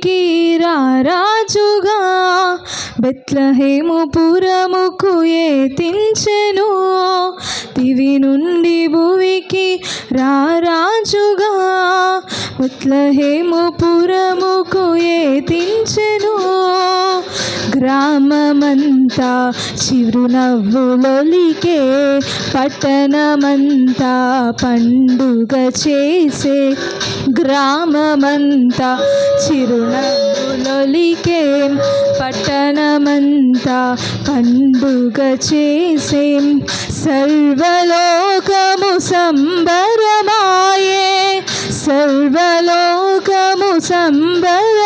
భువికి రారాజుగా బెత్లహేము పురముకు ఏతించెను దివి నుండి భువికి రారాజుగా బెత్లహేము పురముకు ఏతించెను గ్రామమంతా చిరునవ్వులొలికే పట్టణమంతా పండుగ చేసే గ్రామమంతా చిరునవ్వులొలికే పట్టణమంతా పండుగ చేసేం సర్వలోకము సంబరమాయే సర్వలోకము సంబర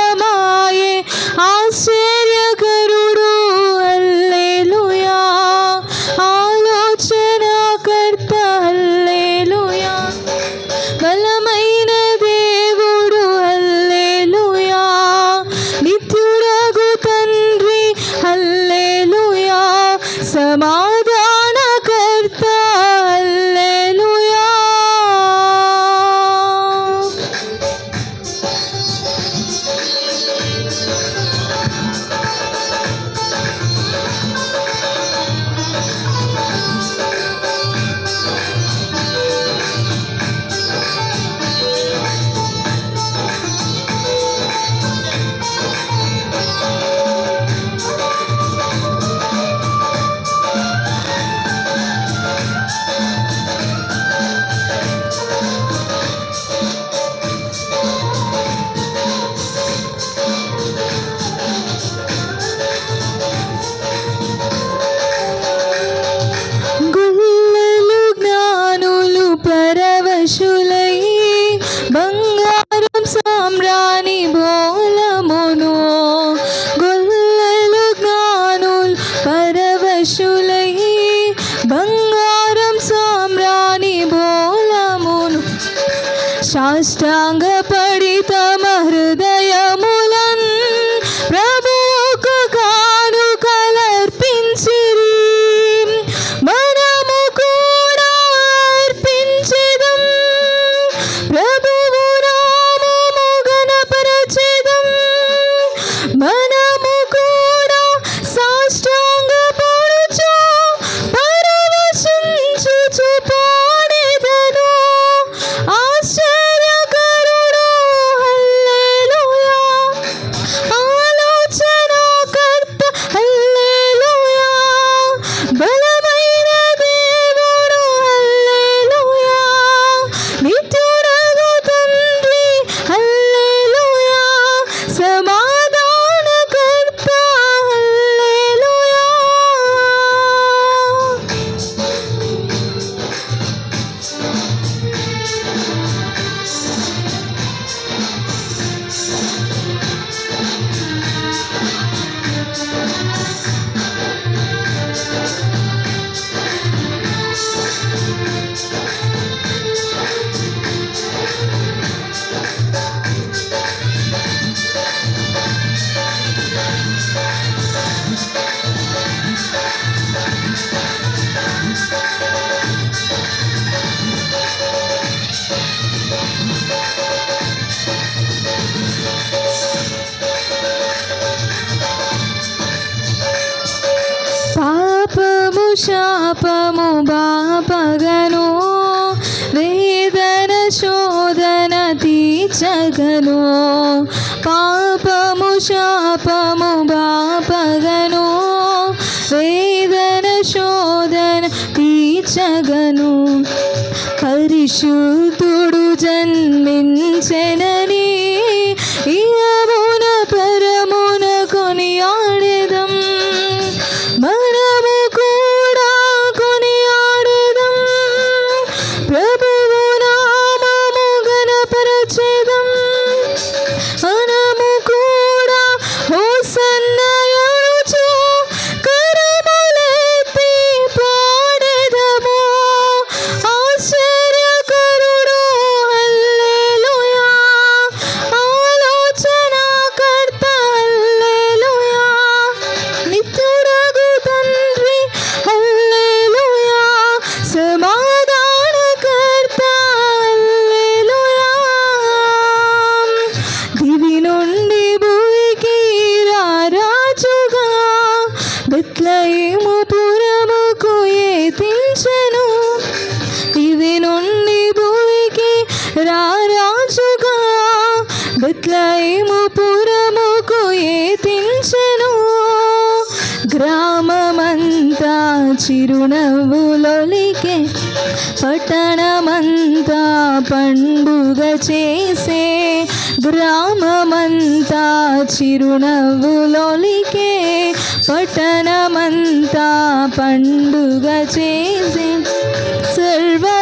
吻我 శాపము బాపగను వేదన శోధన తీర్చగను. పాపము శాపము బాపగను వేదన శోధన తీర్చగను. పరిశుద్ధ బెత్లయిము పురముకు ఏతించెను ఇది నుండి భూమికి రారాజుగా బెత్లయిము పురముకు ఏతించెను గ్రామమంతా చిరునవ్వులొలికే పట్టణమంతా పండుగ చేసే గ్రామమంతా చిరునవ్వులొలికే పట్టణమంతా పండుగ చేసే సర్వలోకము